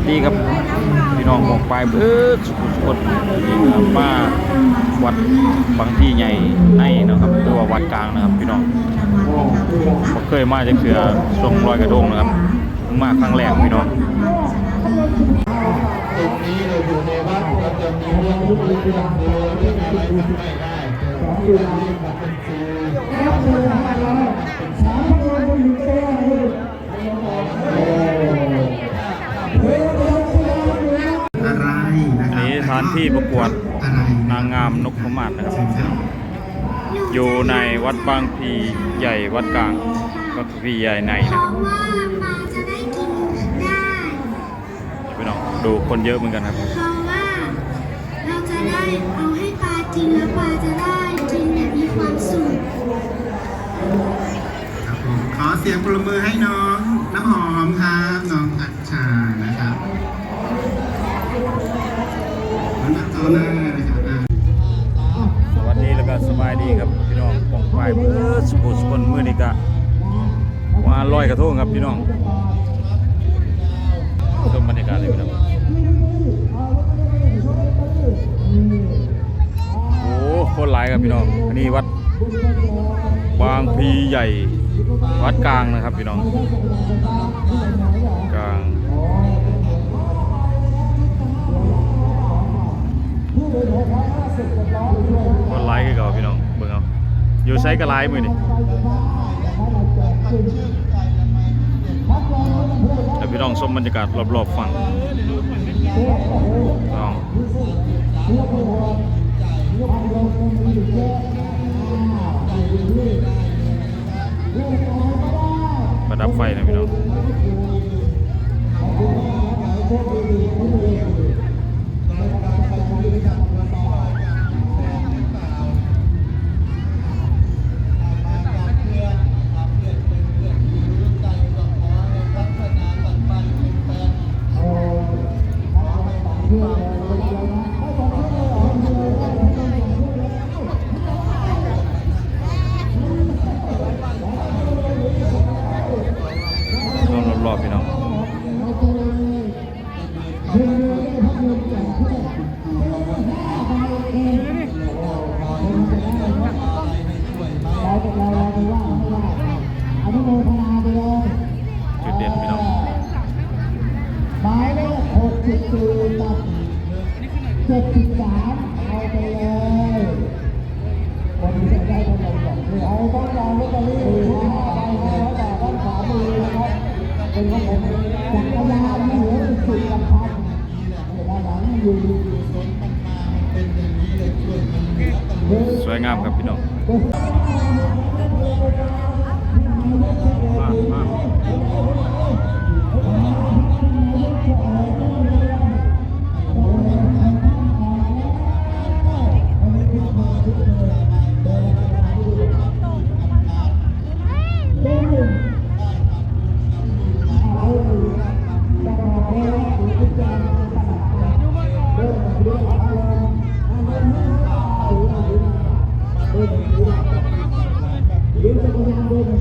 วัสดีครับ พี่น้องหมองปเบิดสุขุมสุขนี่ครับมาวัดบางที่ใหญ่ในนะครับหรือว่าวัดกลางนะครับ พี่น้องผมเคยมาจากเสือทรงรอยกระทงนะครับมาครั้งแรกพี่น้องตรงนี้เราอยู่ในวัดก็จะมีเรื่องรู้เรื่องเดูเรื่องอะไรทำไม่ได้ของดูแลกับเป็นครูอ ที่ประกวดอะไรนางงามนกพมาศนะครับ อยู่ในวัดบางพลีใหญ่วัดกลางวัดพลีใหญ่ในเพนะคราะรับว่าปลาจะได้กินได้พี่น้องดูคนเยอะเหมือนกันครับเพราะว่าเราจะได้เอาให้ปลากินแล้วปลาจะได้กินแบบมีความสุขครับผมขอเสียงปรบมือให้น้อง สบายดีครับพี่น้องปองปลายเบิดสุขสุคนมื้อนี้ก็มาลอยกระทงครับพี่น้องชมบรรยากาศเลยพี่น้องโอ้คนหลายครับพี่น้องอันนี้วัดบางพีใหญ่วัดกลางนะครับพี่น้องกลางค นหลายคือเก่าพี่น้องเบิ่งเอาอยู่ไซก็หลายมือนี่แต่พี่น้องชมบรรยากาศรอบๆฝั่งน้องประดับไฟนะพี่น้อง รอบๆพี่น้องจุดเด่นพี่น้องมายเลข หกสิบสี่กับเจ็ดสิบสามเอาไปเลยคนที่จะได้ต้องลงก่อเอาต้องการลอตเตอรี่ห้าใบห้าร้อยบาทด้านขวามือนะครับเป็นของผมจักรยานที่หลืออีกสิบกับพันด้านหลังอยู่สวยงามครับพี่น้องมามา Vamos lá, vamos lá.